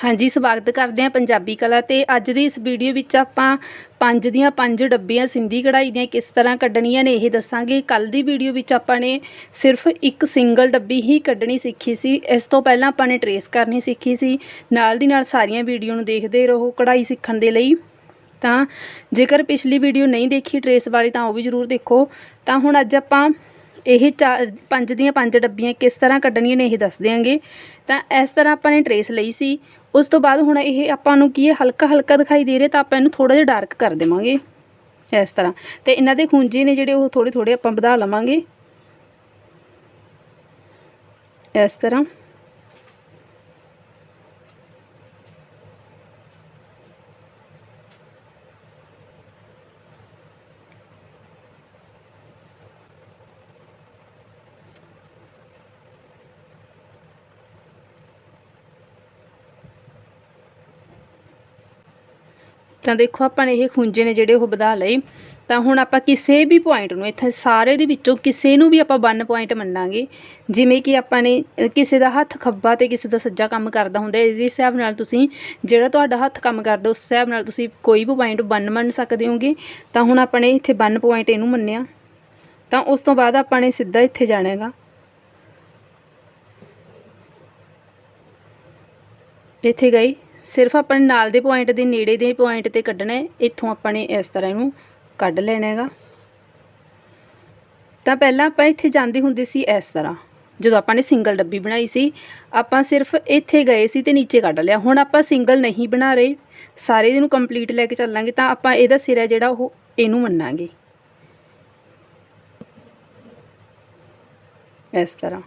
ਹਾਂਜੀ, ਸਵਾਗਤ ਕਰਦੇ ਹਾਂ ਪੰਜਾਬੀ ਕਲਾ ਤੇ। ਅੱਜ ਦੀ ਇਸ ਵੀਡੀਓ ਵਿੱਚ ਆਪਾਂ ਪੰਜ ਦੀਆਂ ਪੰਜ ਡੱਬੀਆਂ ਸਿੰਧੀ ਕਢਾਈ ਦੀਆਂ ਕਿਸ ਤਰ੍ਹਾਂ ਕੱਢਣੀਆਂ ਨੇ ਇਹ ਦੱਸਾਂਗੇ। ਕੱਲ ਦੀ ਵੀਡੀਓ ਵਿੱਚ ਆਪਾਂ ਨੇ ਸਿਰਫ ਇੱਕ ਸਿੰਗਲ ਡੱਬੀ ਹੀ ਕੱਢਣੀ ਸਿੱਖੀ ਸੀ। ਇਸ ਤੋਂ ਪਹਿਲਾਂ ਆਪਾਂ ਨੇ ਟਰੇਸ ਕਰਨੀ ਸਿੱਖੀ ਸੀ। ਨਾਲ ਦੀ ਨਾਲ ਸਾਰੀਆਂ ਵੀਡੀਓ ਨੂੰ ਦੇਖਦੇ ਰਹੋ ਕਢਾਈ ਸਿੱਖਣ ਦੇ ਲਈ। ਤਾਂ ਜੇਕਰ ਪਿਛਲੀ ਵੀਡੀਓ ਨਹੀਂ ਦੇਖੀ ਟਰੇਸ ਵਾਲੀ ਤਾਂ ਉਹ ਵੀ ਜ਼ਰੂਰ ਦੇਖੋ। ਤਾਂ ਹੁਣ ਅੱਜ ਆਪਾਂ ਇਹ ਚਾਰ ਪੰਜ ਦੀਆਂ ਪੰਜ ਡੱਬੀਆਂ ਕਿਸ ਤਰ੍ਹਾਂ ਕੱਢਣੀਆਂ ਨੇ ਇਹ ਦੱਸ ਦਿਆਂਗੇ। ਤਾਂ ਇਸ ਤਰ੍ਹਾਂ ਆਪਾਂ ਨੇ ਟਰੇਸ ਲਈ ਸੀ। ਉਸ ਤੋਂ ਬਾਅਦ ਹੁਣ ਇਹ ਆਪਾਂ ਨੂੰ ਕੀ ਹੈ, ਹਲਕਾ ਹਲਕਾ ਦਿਖਾਈ ਦੇ ਰਿਹਾ ਤਾਂ ਆਪਾਂ ਇਹਨੂੰ ਥੋੜਾ ਜਿਹਾ ਡਾਰਕ ਕਰ ਦੇਵਾਂਗੇ। ਇਸ ਤਰ੍ਹਾਂ। ਤੇ ਇਹਨਾਂ ਦੇ ਖੂੰਜੇ ਨੇ ਜਿਹੜੇ ਉਹ ਥੋੜੇ ਥੋੜੇ ਆਪਾਂ ਵਧਾ ਲਵਾਂਗੇ। ਇਸ ਤਰ੍ਹਾਂ। ਤਾਂ ਦੇਖੋ ਆਪਾਂ ਨੇ ਇਹ ਖੁੰਝੇ ਨੇ ਜਿਹੜੇ ਉਹ ਵਧਾ ਲਏ। ਤਾਂ ਹੁਣ ਆਪਾਂ ਕਿਸੇ ਵੀ ਪੁਆਇੰਟ ਨੂੰ, ਇੱਥੇ ਸਾਰੇ ਦੇ ਵਿੱਚੋਂ ਕਿਸੇ ਨੂੰ ਵੀ ਆਪਾਂ 1 ਪੁਆਇੰਟ ਮੰਨਾਂਗੇ। ਜਿਵੇਂ ਕਿ ਆਪਾਂ ਨੇ ਕਿਸੇ ਦਾ ਹੱਥ ਖੱਬਾ ਤੇ ਕਿਸੇ ਦਾ ਸੱਜਾ ਕੰਮ ਕਰਦਾ ਹੁੰਦਾ ਇਸ ਹਿਸਾਬ ਨਾਲ ਤੁਸੀਂ ਜਿਹੜਾ ਤੁਹਾਡਾ ਹੱਥ ਕੰਮ ਕਰਦਾ, ਉਸ ਹਿਸਾਬ ਨਾਲ ਤੁਸੀਂ ਕੋਈ ਵੀ ਪੁਆਇੰਟ 1 ਮੰਨ ਸਕਦੇ ਹੋਗੇ। ਤਾਂ ਹੁਣ ਆਪਾਂ ਨੇ ਇੱਥੇ 1 ਪੁਆਇੰਟ ਇਹਨੂੰ ਮੰਨਿਆ। ਤਾਂ ਉਸ ਤੋਂ ਬਾਅਦ ਆਪਾਂ ਨੇ ਸਿੱਧਾ ਇੱਥੇ ਜਾਣਾ ਹੈਗਾ। ਇੱਥੇ ਗਈ ਸਿਰਫ ਆਪਣੇ ਨਾਲ ਦੇ ਪੁਆਇੰਟ ਦੇ, ਨੇੜੇ ਦੇ ਪੁਆਇੰਟ ਤੇ ਕੱਢਣਾ ਹੈ, ਇੱਥੋਂ ਆਪਾਂ ਨੇ ਇਸ ਤਰ੍ਹਾਂ ਇਹਨੂੰ ਕੱਢ ਲੈਣਾ ਹੈਗਾ। ਤਾਂ ਪਹਿਲਾਂ ਆਪਾਂ ਇੱਥੇ ਜਾਂਦੇ ਹੁੰਦੇ ਸੀ ਇਸ ਤਰ੍ਹਾਂ। ਜਦੋਂ ਆਪਾਂ ਨੇ ਸਿੰਗਲ ਡੱਬੀ ਬਣਾਈ ਸੀ, ਆਪਾਂ ਸਿਰਫ ਇੱਥੇ ਗਏ ਸੀ ਤੇ ਨੀਚੇ ਕੱਢ ਲਿਆ। ਹੁਣ ਆਪਾਂ ਸਿੰਗਲ ਨਹੀਂ ਬਣਾ ਰਹੇ, ਸਾਰੇ ਇਹਨੂੰ ਕੰਪਲੀਟ ਲੈ ਕੇ ਚੱਲਾਂਗੇ ਤਾਂ ਆਪਾਂ ਇਹਦਾ ਸਿਰ ਹੈ ਜਿਹੜਾ ਉਹ ਇਹਨੂੰ ਮੰਨਾਂਗੇ। ਇਸ ਤਰ੍ਹਾਂ।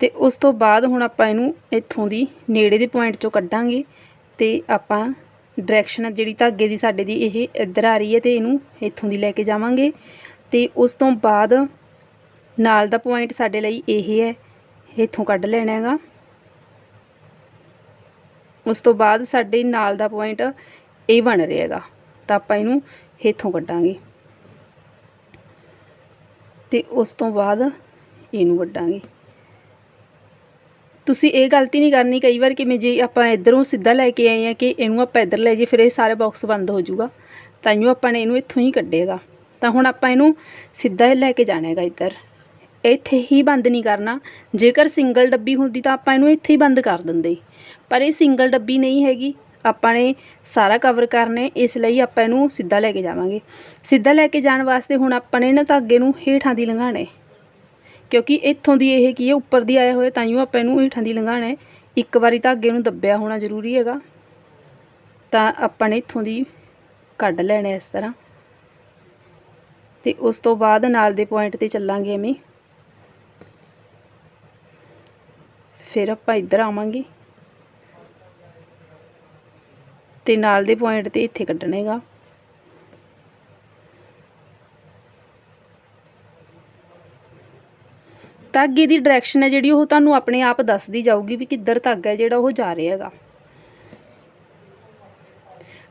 ਤੇ ਉਸ ਤੋਂ ਬਾਅਦ ਹੁਣ ਆਪਾਂ ਇਹਨੂੰ ਇੱਥੋਂ ਦੀ ਨੇੜੇ ਦੇ ਪੁਆਇੰਟ ਚੋਂ ਕੱਢਾਂਗੇ। ਤੇ ਆਪਾਂ ਡਾਇਰੈਕਸ਼ਨ ਜਿਹੜੀ ਧਾਗੇ ਦੀ ਸਾਡੇ ਦੀ ਇਹ ਇੱਧਰ ਆ ਰਹੀ ਹੈ ਤੇ ਇਹਨੂੰ ਇੱਥੋਂ ਦੀ ਲੈ ਕੇ ਜਾਵਾਂਗੇ। ਤੇ ਉਸ ਤੋਂ ਬਾਅਦ ਨਾਲ ਦਾ ਪੁਆਇੰਟ ਸਾਡੇ ਲਈ ਇਹ ਹੈ, ਇੱਥੋਂ ਕੱਢ ਲੈਣਾ ਹੈਗਾ। ਉਸ ਤੋਂ ਬਾਅਦ ਸਾਡੇ ਨਾਲ ਦਾ ਪੁਆਇੰਟ ਇਹ ਬਣ ਰਿਹਾ ਹੈਗਾ, ਤਾਂ ਆਪਾਂ ਇਹਨੂੰ ਇੱਥੋਂ ਕੱਢਾਂਗੇ। ਤੇ ਉਸ ਤੋਂ ਬਾਅਦ ਇਹਨੂੰ ਕੱਢਾਂਗੇ ਤੁਸੀਂ ਇਹ ਗਲਤੀ ਨਹੀਂ ਕਰਨੀ ਕਈ ਵਾਰ ਕਿਵੇਂ ਜੇ ਆਪਾਂ ਇਧਰੋਂ ਸਿੱਧਾ ਲੈ ਕੇ ਆਏ ਆ ਕਿ ਇਹਨੂੰ ਆਪਾਂ ਇੱਧਰ ਲੈ ਜੇ ਫਿਰ ਇਹ ਸਾਰੇ ਬਾਕਸ ਬੰਦ ਹੋ ਜਾਊਗਾ। ਤਾਂਹੀਓ ਆਪਾਂ ਨੇ ਇਹਨੂੰ ਇੱਥੋਂ ਹੀ ਕੱਢੇਗਾ। ਤਾਂ ਹੁਣ ਆਪਾਂ ਇਹਨੂੰ ਸਿੱਧਾ ਲੈ ਕੇ ਜਾਣਾ ਹੈਗਾ ਇੱਧਰ। ਇੱਥੇ ਹੀ ਬੰਦ ਨਹੀਂ ਕਰਨਾ। ਜੇਕਰ ਸਿੰਗਲ ਡੱਬੀ ਹੁੰਦੀ ਤਾਂ ਆਪਾਂ ਇਹਨੂੰ ਇੱਥੇ ਹੀ ਬੰਦ ਕਰ ਦਿੰਦੇ। ਪਰ ਇਹ ਸਿੰਗਲ ਡੱਬੀ ਨਹੀਂ ਹੈਗੀ। ਆਪਾਂ ਨੇ ਸਾਰਾ ਕਵਰ ਕਰਨੇ ਇਸ ਲਈ ਆਪਾਂ ਇਹਨੂੰ ਸਿੱਧਾ ਲੈ ਕੇ ਜਾਵਾਂਗੇ। ਸਿੱਧਾ ਲੈ ਕੇ ਜਾਣ ਵਾਸਤੇ ਹੁਣ ਆਪਾਂ ਨੇ ਨਾ ਧਾਗੇ ਨੂੰ ਹੇਠਾਂ ਦੀ ਲੰਘਾਣੇ ਕਿਉਂਕਿ ਇੱਥੋਂ ਦੀ ਇਹ ਕੀ ਹੈ, ਉੱਪਰ ਦੀ ਆਇਆ ਹੋਇਆ ਤਾਂ ਤਾਈਓ ਆਪਾਂ ਇਹਨੂੰ ਹੇਠਾਂ ਦੀ ਲੰਘਾਣਾ ਹੈ। ਇੱਕ ਵਾਰੀ ਧਾਗੇ ਨੂੰ ਦੱਬਿਆ ਹੋਣਾ ਜ਼ਰੂਰੀ ਹੈਗਾ। ਤਾਂ ਆਪਾਂ ਨੇ ਇੱਥੋਂ ਦੀ ਕੱਢ ਲੈਣਾ ਇਸ ਤਰ੍ਹਾਂ। ਤੇ ਉਸ ਤੋਂ ਬਾਅਦ ਨਾਲ ਦੇ ਪੁਆਇੰਟ ਤੇ ਚੱਲਾਂਗੇ ਐਵੇਂ। ਫਿਰ ਆਪਾਂ ਇੱਧਰ ਆਵਾਂਗੇ। ਤੇ ਨਾਲ ਦੇ ਪੁਆਇੰਟ ਤੇ ਇੱਥੇ ਕੱਢਣਾ ਹੈਗਾ। ਧਾਗੇ ਦੀ ਡਾਇਰੈਕਸ਼ਨ ਹੈ ਜਿਹੜੀ ਉਹ ਤੁਹਾਨੂੰ ਆਪਣੇ ਆਪ ਦੱਸਦੀ ਜਾਊਗੀ ਵੀ ਕਿੱਧਰ ਧਾਗਾ ਜਿਹੜਾ ਉਹ ਜਾ ਰਿਹਾ ਹੈਗਾ।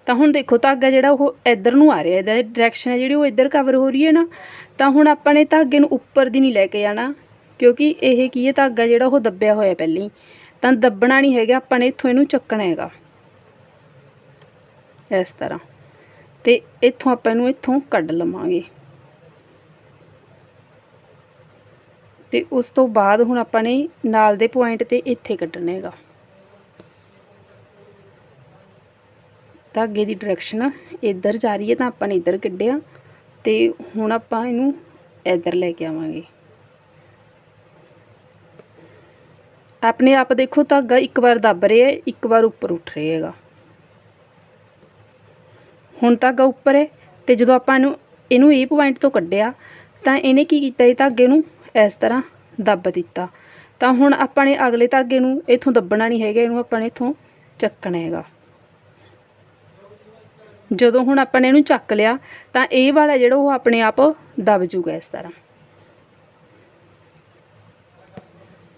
ਤਾਂ ਹੁਣ ਦੇਖੋ ਧਾਗਾ ਜਿਹੜਾ ਉਹ ਇੱਧਰ ਨੂੰ ਆ ਰਿਹਾ, ਇਹਦਾ ਡਾਇਰੈਕਸ਼ਨ ਹੈ ਜਿਹੜੀ ਉਹ ਇੱਧਰ ਕਵਰ ਹੋ ਰਹੀ ਹੈ ਨਾ, ਤਾਂ ਹੁਣ ਆਪਾਂ ਨੇ ਧਾਗੇ ਨੂੰ ਉੱਪਰ ਦੀ ਨਹੀਂ ਲੈ ਕੇ ਜਾਣਾ, ਕਿਉਂਕਿ ਇਹ ਕੀ ਹੈ, ਧਾਗਾ ਜਿਹੜਾ ਉਹ ਦੱਬਿਆ ਹੋਇਆ ਪਹਿਲਾਂ। ਹੀ ਤਾਂ ਦੱਬਣਾ ਨਹੀਂ ਹੈਗਾ, ਆਪਾਂ ਨੇ ਇੱਥੋਂ ਇਹਨੂੰ ਚੱਕਣਾ ਹੈਗਾ। ਇਸ ਤਰ੍ਹਾਂ। ਤੇ ਇੱਥੋਂ ਆਪਾਂ ਇਹਨੂੰ ਇੱਥੋਂ ਕੱਢ ਲਵਾਂਗੇ। ਤੇ ਉਸ ਤੋਂ ਬਾਅਦ ਹੁਣ ਆਪਾਂ ਨੇ ਨਾਲ ਦੇ ਪੁਆਇੰਟ ਤੇ ਇੱਥੇ ਕੱਢਣਾ ਹੈਗਾ। ਧਾਗੇ ਦੀ ਡਾਇਰੈਕਸ਼ਨ ਇੱਧਰ ਜਾ ਰਹੀ ਹੈ ਤਾਂ ਆਪਾਂ ਨੇ ਇੱਧਰ ਕੱਢਿਆ ਤੇ ਹੁਣ ਆਪਾਂ ਇਹਨੂੰ ਇੱਧਰ ਲੈ ਕੇ ਆਵਾਂਗੇ। ਆਪਣੇ ਆਪ ਦੇਖੋ ਧਾਗਾ ਇੱਕ ਵਾਰ ਦੱਬ ਰਿਹਾ ਹੈ, ਇੱਕ ਵਾਰ ਉੱਪਰ ਉੱਠ ਰਿਹਾ ਹੈਗਾ। ਹੁਣ ਧਾਗਾ ਉੱਪਰ ਹੈ ਤੇ ਜਦੋਂ ਆਪਾਂ ਇਹਨੂੰ ਇਹਨੂੰ ਇਹ ਪੁਆਇੰਟ ਤੋਂ ਕੱਢਿਆ ਤਾਂ ਇਹਨੇ ਕੀ ਕੀਤਾ ਇਹ ਧਾਗੇ ਨੂੰ ਇਸ ਤਰ੍ਹਾਂ ਦੱਬ ਦਿੱਤਾ। ਤਾਂ ਹੁਣ ਆਪਾਂ ਨੇ ਅਗਲੇ ਧਾਗੇ ਨੂੰ ਇੱਥੋਂ ਦੱਬਣਾ ਨਹੀਂ ਹੈਗਾ, ਇਹਨੂੰ ਆਪਾਂ ਨੇ ਇੱਥੋਂ ਚੱਕਣਾ ਹੈਗਾ। ਜਦੋਂ ਹੁਣ ਆਪਾਂ ਨੇ ਇਹਨੂੰ ਚੱਕ ਲਿਆ, ਤਾਂ ਇਹ ਵਾਲਾ ਜਿਹੜਾ ਉਹ ਆਪਣੇ ਆਪ ਦਬ ਜੂਗਾ ਇਸ ਤਰ੍ਹਾਂ।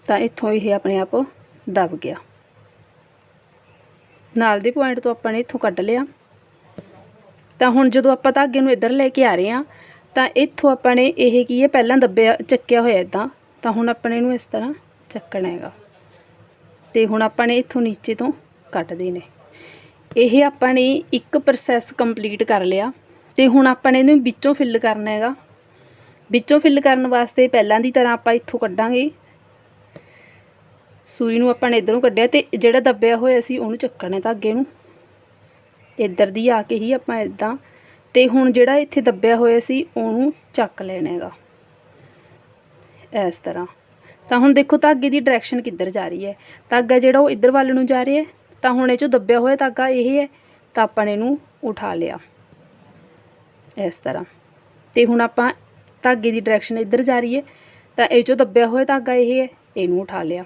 ਤਾਂ ਇੱਥੋਂ ਇਹ ਆਪਣੇ ਆਪ ਦਬ ਗਿਆ। ਨਾਲ ਦੇ ਪੁਆਇੰਟ ਤੋਂ ਆਪਾਂ ਨੇ ਇੱਥੋਂ ਕੱਢ ਲਿਆ। ਤਾਂ ਹੁਣ ਜਦੋਂ ਆਪਾਂ ਧਾਗੇ ਨੂੰ ਇੱਧਰ ਲੈ ਕੇ ਆ ਰਹੇ ਹਾਂ ਤਾਂ ਇੱਥੋਂ ਆਪਾਂ ਨੇ ਇਹ ਕੀ ਹੈ, ਪਹਿਲਾਂ ਦੱਬਿਆ, ਚੱਕਿਆ ਹੋਇਆ ਇਦਾਂ ਤਾਂ ਹੁਣ ਆਪਾਂ ਨੇ ਇਹਨੂੰ ਇਸ ਤਰ੍ਹਾਂ ਚੱਕਣਾ ਹੈਗਾ। ਤੇ ਹੁਣ ਆਪਾਂ ਨੇ ਇੱਥੋਂ ਨੀਚੇ ਤੋਂ ਕੱਟਦੇ ਨੇ। ਇਹ ਆਪਾਂ ਨੇ ਇੱਕ ਪ੍ਰੋਸੈਸ ਕੰਪਲੀਟ ਕਰ ਲਿਆ। ਤੇ ਹੁਣ ਆਪਾਂ ਨੇ ਇਹਨੂੰ ਵਿੱਚੋਂ ਫਿਲ ਕਰਨਾ ਹੈਗਾ। ਵਿੱਚੋਂ ਫਿਲ ਕਰਨ ਵਾਸਤੇ ਪਹਿਲਾਂ ਦੀ ਤਰ੍ਹਾਂ ਆਪਾਂ ਇੱਥੋਂ ਕੱਢਾਂਗੇ। ਸੂਈ ਨੂੰ ਆਪਾਂ ਨੇ ਇਧਰੋਂ ਕੱਢਿਆ ਤੇ ਜਿਹੜਾ ਦੱਬਿਆ ਹੋਇਆ ਸੀ ਉਹਨੂੰ ਚੱਕਣਾ ਹੈ ਧਾਗੇ ਨੂੰ। ਇੱਧਰ ਦੀ ਆ ਕੇ ਹੀ ਆਪਾਂ ਇਦਾਂ ਤੇ ਹੁਣ ਜਿਹੜਾ ਇੱਥੇ ਦੱਬਿਆ ਹੋਇਆ ਸੀ, ਉਹਨੂੰ ਚੱਕ ਲੈਣਾ ਹੈਗਾ। ਇਸ ਤਰ੍ਹਾਂ। ਤਾਂ ਹੁਣ ਦੇਖੋ ਧਾਗੇ ਦੀ ਡਾਇਰੈਕਸ਼ਨ ਕਿੱਧਰ ਜਾ ਰਹੀ ਹੈ। ਧਾਗਾ ਜਿਹੜਾ ਉਹ ਇੱਧਰ ਵੱਲ ਨੂੰ ਜਾ ਰਿਹਾ ਤਾਂ ਹੁਣ ਇਹ ਚੋਂ ਦੱਬਿਆ ਹੋਇਆ ਧਾਗਾ ਇਹ ਹੈ, ਤਾਂ ਆਪਾਂ ਨੇ ਇਹਨੂੰ ਉਠਾ ਲਿਆ। ਇਸ ਤਰ੍ਹਾਂ। ਤੇ ਹੁਣ ਆਪਾਂ ਧਾਗੇ ਦੀ ਡਾਇਰੈਕਸ਼ਨ ਇੱਧਰ ਜਾ ਰਹੀ ਹੈ। ਤਾਂ ਇਹ ਚੋਂ ਦੱਬਿਆ ਹੋਇਆ ਧਾਗਾ ਇਹ ਹੈ, ਇਹਨੂੰ ਉਠਾ ਲਿਆ।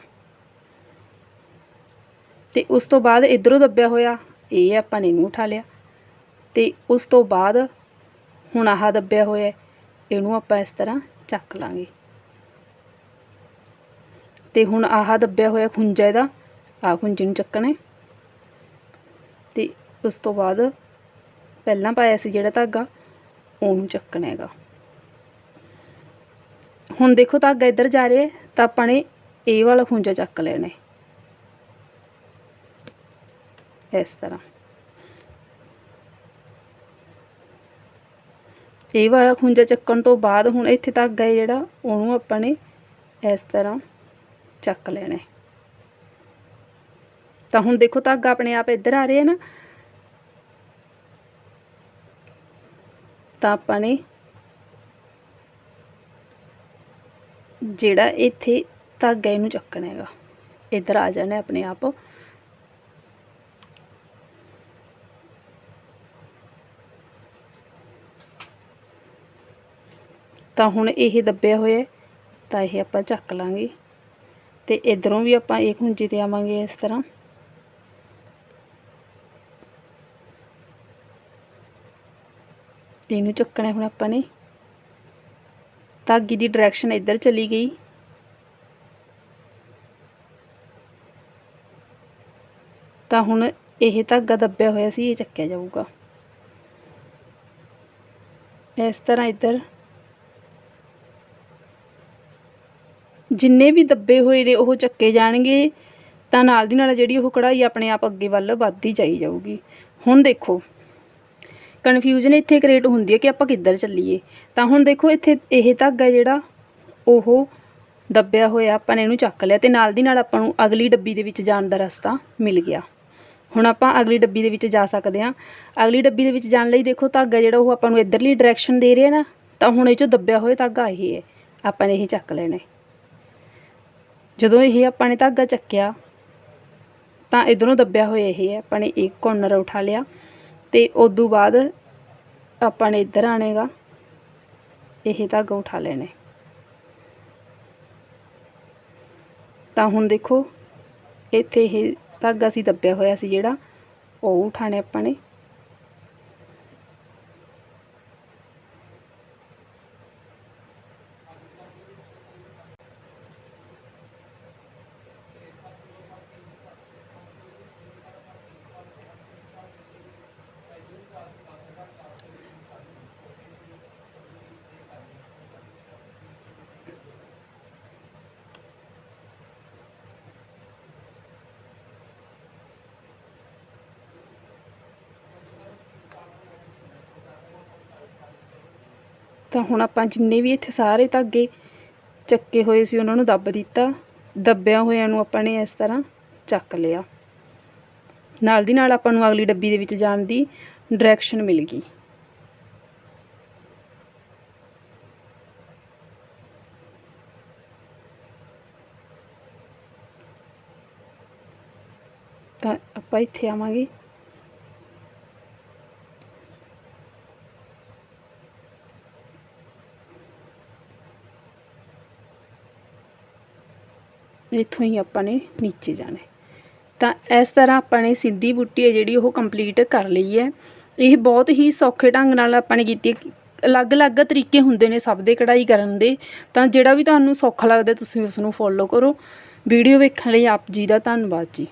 ਤੇ ਉਸ ਤੋਂ ਬਾਅਦ ਇਧਰੋਂ ਦੱਬਿਆ ਹੋਇਆ, ਇਹ ਆਪਾਂ ਨੇ ਇਹਨੂੰ ਉਠਾ ਲਿਆ। ਤੇ ਉਸ ਤੋਂ ਬਾਅਦ ਹੁਣ ਆਹ ਦੱਬਿਆ ਹੋਇਆ ਇਹਨੂੰ ਆਪਾਂ ਇਸ ਤਰ੍ਹਾਂ ਚੱਕ ਲਾਂਗੇ। ਤੇ ਹੁਣ ਆਹ ਦੱਬਿਆ ਹੋਇਆ ਖੁੰਝਾ ਇਹਦਾ, ਆਹ ਖੁੰਝੇ ਨੂੰ ਚੱਕਣਾ ਹੈ। ਤੇ ਉਸ ਤੋਂ ਬਾਅਦ ਪਹਿਲਾਂ ਪਾਇਆ ਸੀ ਜਿਹੜਾ ਧਾਗਾ, ਉਹਨੂੰ ਚੱਕਣਾ ਹੈਗਾ। ਹੁਣ ਦੇਖੋ ਧਾਗਾ ਇੱਧਰ ਜਾ ਰਿਹਾ ਤਾਂ ਆਪਾਂ ਨੇ ਇਹ ਵਾਲਾ ਖੁੰਝਾ ਚੱਕ ਲੈਣਾ ਇਸ ਤਰ੍ਹਾਂ। ਇਹ ਵਾਲਾ ਖੁੰਝਾ ਚੱਕਣ ਤੋਂ ਬਾਅਦ ਹੁਣ ਇੱਥੇ ਧਾਗਾ ਹੈ ਜਿਹੜਾ, ਉਹਨੂੰ ਆਪਾਂ ਨੇ ਇਸ ਤਰ੍ਹਾਂ ਚੱਕ ਲੈਣਾ ਤਾਂ ਹੁਣ ਦੇਖੋ ਧਾਗਾ ਆਪਣੇ ਆਪ ਇੱਧਰ ਆ ਰਿਹਾ ਨਾ। ਤਾਂ ਆਪਾਂ ਨੇ ਜਿਹੜਾ ਇੱਥੇ ਧਾਗਾ ਇਹਨੂੰ ਚੱਕਣਾ ਹੈਗਾ। ਇੱਧਰ ਆ ਜਾਣਾ ਆਪਣੇ ਆਪ। ਤਾਂ ਹੁਣ ਇਹ ਦੱਬਿਆ ਹੋਇਆ ਤਾਂ ਇਹ ਆਪਾਂ ਚੱਕ ਲਾਂਗੇ। ਤੇ ਇਧਰੋਂ ਵੀ ਆਪਾਂ ਇਹ ਖੁੰਝੇ ਤੇ ਆਵਾਂਗੇ ਇਸ ਤਰ੍ਹਾਂ। ਇਹਨੂੰ ਚੱਕਣਾ ਹੁਣ ਆਪਾਂ ਨੇ। ਧਾਗੇ ਦੀ ਡਾਇਰੈਕਸ਼ਨ ਇੱਧਰ ਚਲੀ ਗਈ। ਤਾਂ ਹੁਣ ਇਹ ਧਾਗਾ ਦੱਬਿਆ ਹੋਇਆ ਸੀ, ਇਹ ਚੱਕਿਆ ਜਾਊਗਾ। ਇਸ ਤਰ੍ਹਾਂ ਇੱਧਰ ਜਿੰਨੇ ਵੀ ਦੱਬੇ ਹੋਏ ਨੇ, ਉਹ ਚੱਕੇ ਜਾਣਗੇ, ਤਾਂ ਨਾਲ ਦੀ ਨਾਲ ਜਿਹੜੀ ਉਹ ਕਢਾਈ ਆਪਣੇ ਆਪ ਅੱਗੇ ਵੱਲ ਵੱਧਦੀ ਜਾਈ ਜਾਊਗੀ। ਹੁਣ ਦੇਖੋ ਕਨਫਿਊਜ਼ਨ ਇੱਥੇ ਕ੍ਰੀਏਟ ਹੁੰਦੀ ਹੈ ਕਿ ਆਪਾਂ ਕਿੱਧਰ ਚੱਲੀਏ। ਤਾਂ ਹੁਣ ਦੇਖੋ, ਇੱਥੇ ਇਹ ਧਾਗਾ ਜਿਹੜਾ, ਉਹ ਦੱਬਿਆ ਹੋਇਆ, ਆਪਾਂ ਨੇ ਇਹਨੂੰ ਚੱਕ ਲਿਆ ਤੇ ਨਾਲ ਦੀ ਨਾਲ ਆਪਾਂ ਨੂੰ ਅਗਲੀ ਡੱਬੀ ਦੇ ਵਿੱਚ ਜਾਣ ਦਾ ਰਸਤਾ ਮਿਲ ਗਿਆ। ਹੁਣ ਆਪਾਂ ਅਗਲੀ ਡੱਬੀ ਦੇ ਵਿੱਚ ਜਾ ਸਕਦੇ ਹਾਂ। ਅਗਲੀ ਡੱਬੀ ਦੇ ਵਿੱਚ ਜਾਣ ਲਈ ਦੇਖੋ, ਧਾਗਾ ਜਿਹੜਾ ਉਹ ਆਪਾਂ ਨੂੰ ਇੱਧਰਲੀ ਡਾਇਰੈਕਸ਼ਨ ਦੇ ਰਿਹਾ ਨਾ, ਤਾਂ ਹੁਣ ਇਹ ਚੋਂ ਦੱਬਿਆ ਹੋਇਆ ਧਾਗਾ ਇਹ ਹੈ। ਆਪਾਂ ਨੇ ਇਹ ਚੱਕ ਲੈਣਾ ਜਦੋਂ ਇਹ ਆਪਾਂ ਨੇ ਧਾਗਾ ਚੱਕਿਆ, ਤਾਂ ਇਧਰੋਂ ਦੱਬਿਆ ਹੋਇਆ ਇਹ ਆਪਾਂ ਨੇ ਇੱਕ ਕੋਰਨਰ ਉਠਾ ਲਿਆ ਤੇ ਉਦੋਂ ਬਾਅਦ ਆਪਾਂ ਨੇ ਇੱਧਰ ਆਣੇਗਾ, ਇਹ ਧਾਗਾ ਉਠਾ ਲੈਣੇ। ਤਾਂ ਹੁਣ ਦੇਖੋ, ਇੱਥੇ ਇਹ ਧਾਗਾ ਸੀ ਦੱਬਿਆ ਹੋਇਆ ਸੀ ਜਿਹੜਾ, ਉਹ ਉਠਾਣੇ ਆਪਾਂ ਨੇ। ਤਾਂ ਹੁਣ ਆਪਾਂ ਜਿੰਨੇ ਵੀ ਇੱਥੇ ਸਾਰੇ ਧਾਗੇ ਚੱਕੇ ਹੋਏ ਸੀ, ਉਹਨਾਂ ਨੂੰ ਦੱਬ ਦਿੱਤਾ। ਦੱਬਿਆਂ ਹੋਇਆਂ ਨੂੰ ਆਪਾਂ ਨੇ ਇਸ ਤਰ੍ਹਾਂ ਚੱਕ ਲਿਆ। ਨਾਲ ਦੀ ਨਾਲ ਆਪਾਂ ਨੂੰ ਅਗਲੀ ਡੱਬੀ ਦੇ ਵਿੱਚ ਜਾਣ ਦੀ ਡਾਇਰੈਕਸ਼ਨ ਮਿਲ ਗਈ। ਤਾਂ ਆਪਾਂ ਇੱਥੇ ਆਵਾਂਗੇ। ਇੱਥੋਂ ਹੀ ਆਪਾਂ ਨੇ ਨੀਚੇ ਜਾਣਾ ਤਾਂ ਇਸ ਤਰ੍ਹਾਂ ਆਪਾਂ ਨੇ ਸਿੱਧੀ ਬੁੱਟੀ ਹੈ ਜਿਹੜੀ ਉਹ ਕੰਪਲੀਟ ਕਰ ਲਈ ਹੈ। ਇਹ ਬਹੁਤ ਹੀ ਸੌਖੇ ਢੰਗ ਨਾਲ ਆਪਾਂ ਨੇ ਕੀਤੀ ਅਲੱਗ-ਅਲੱਗ ਤਰੀਕੇ ਹੁੰਦੇ ਨੇ ਸਭ ਦੇ ਕਢਾਈ ਕਰਨ ਦੇ। ਤਾਂ ਜਿਹੜਾ ਵੀ ਤੁਹਾਨੂੰ ਸੌਖਾ ਲੱਗਦਾ ਤੁਸੀਂ ਉਸ ਨੂੰ ਫੋਲੋ ਕਰੋ। ਵੀਡੀਓ ਵੇਖਣ ਲਈ ਆਪ ਜੀ ਦਾ ਧੰਨਵਾਦ ਜੀ।